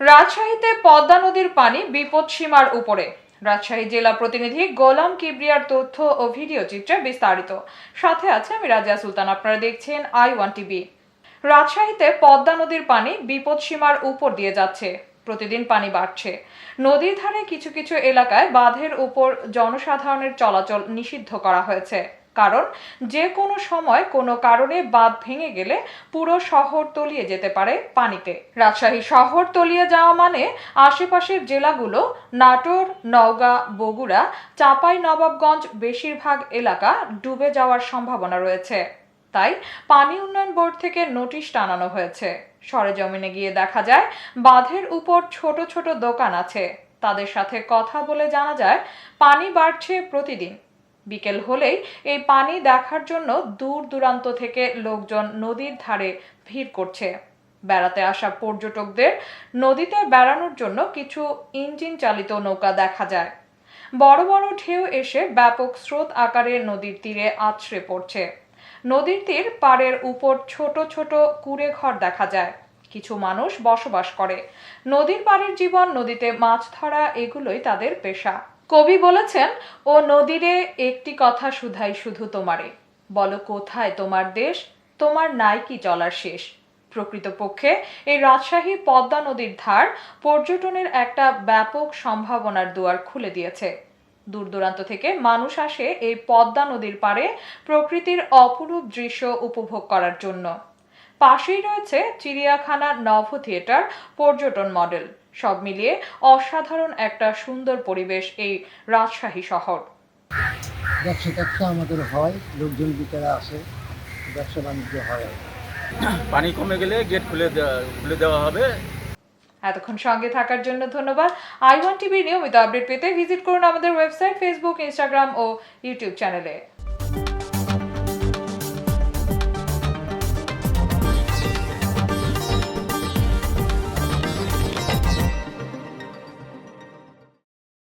রাজশাহীতে পদ্মা নদীর পানি বিপদসীমার উপরে। রাজশাহী জেলা প্রতিনিধি গোলাম কিবরিয়ার তথ্য ও ভিডিও চিত্রে বিস্তারিত। সাথে আছে আমি রাজিয়া সুলতান, আপনারা দেখছেন আই ওয়ান টিভি। রাজশাহীতে পদ্মা নদীর পানি বিপদসীমার উপর দিয়ে যাচ্ছে। প্রতিদিন পানি বাড়ছে। নদীর ধারে কিছু কিছু এলাকায় বাঁধের উপর জনসাধারণের চলাচল নিষিদ্ধ করা হয়েছে। কারণ যে কোনো সময় কোনো কারণে বাঁধ ভেঙে গেলে পুরো শহর তলিয়ে যেতে পারে পানিতে। রাজশাহী শহর তলিয়ে যাওয়া মানে আশেপাশের জেলাগুলো নাটোর, নওগাঁ, বগুড়া, চাঁপাই, নবাবগঞ্জ বেশিরভাগ এলাকা ডুবে যাওয়ার সম্ভাবনা রয়েছে। তাই পানি উন্নয়ন বোর্ড থেকে নোটিশ টানানো হয়েছে। সরেজমিনে গিয়ে দেখা যায়, বাঁধের উপর ছোট ছোট দোকান আছে। তাদের সাথে কথা বলে জানা যায়, পানি বাড়ছে প্রতিদিন। বিকেল হলেই এই পানি দেখার জন্য দূর দূরান্ত থেকে লোকজন নদীর ধারে ভিড় করছে। বেড়াতে আসা পর্যটকদের নদীতে বেড়ানোর জন্য কিছু ইঞ্জিন চালিত নৌকা দেখা যায়। বড় বড় ঢেউ এসে ব্যাপক স্রোত আকারে নদীর তীরে আছড়ে পড়ছে। নদীর তীর পাড়ের উপর ছোট ছোট কুড়ে ঘর দেখা যায়। কিছু মানুষ বসবাস করে। নদীর পাড়ের জীবন নদীতে মাছ ধরা এগুলোই তাদের পেশা। কবি বলেছেন, ও নদীরে একটি কথা শুধাই শুধু তোমারে। বলো কোথায় তোমার দেশ, তোমার নাই কি চলার শেষ। প্রকৃতপক্ষে এই রাজশাহী পদ্মা নদীর ধার পর্যটনের একটা ব্যাপক সম্ভাবনার দুয়ার খুলে দিয়েছে। দূর দূরান্ত থেকে মানুষ আসে এই পদ্মা নদীর পাড়ে প্রকৃতির অপরূপ দৃশ্য উপভোগ করার জন্য। পাশেই রয়েছে চিড়িয়াখানা নভ থিয়েটার পর্যটন মডেল। সব মিলিয়ে অসাধারণ একটা সুন্দর পরিবেশ এই রাজশাহী শহর। ব্যবসা ট্যাবসা আমাদের হয় লোকজন বিকেলে আসে ব্যবসা বাণিজ্য হয়। পানি কমে গেলে গেট খুলে দেওয়া খুলে দেওয়া হবে। এতক্ষণ সঙ্গে থাকার জন্য ধন্যবাদ। আই ওয়ান টিভির নিয়মিত আপডেট পেতে ভিজিট করুন আমাদের ওয়েবসাইট ফেসবুক ইনস্টাগ্রাম ও ইউটিউব চ্যানেলে।